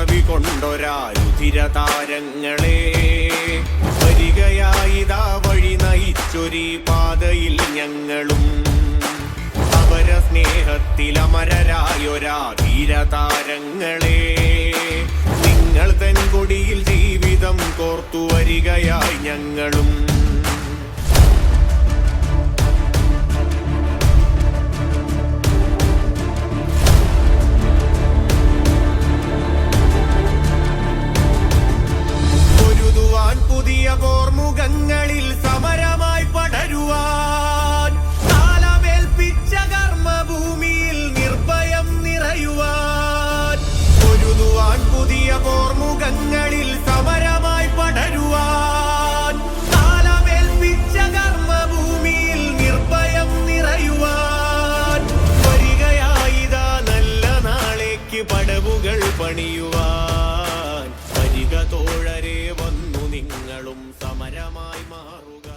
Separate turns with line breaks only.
മറവി കൊണ്ടൊരാരുധിര വരികയായിതാ വഴി നയിച്ചൊരീ പാതയിൽ ഞങ്ങളും. അവര സ്നേഹത്തിലമരരായൊരാ ധീരതാരങ്ങളെ നിങ്ങൾ തൻകൊടിയിൽ ജീവിതം കോർത്തു വരികയായി ഞങ്ങളും. പടവുകൾ പണിയുവാൻ വരിക തോഴരെ വന്നു നിങ്ങളും സമരമായി മാറുക.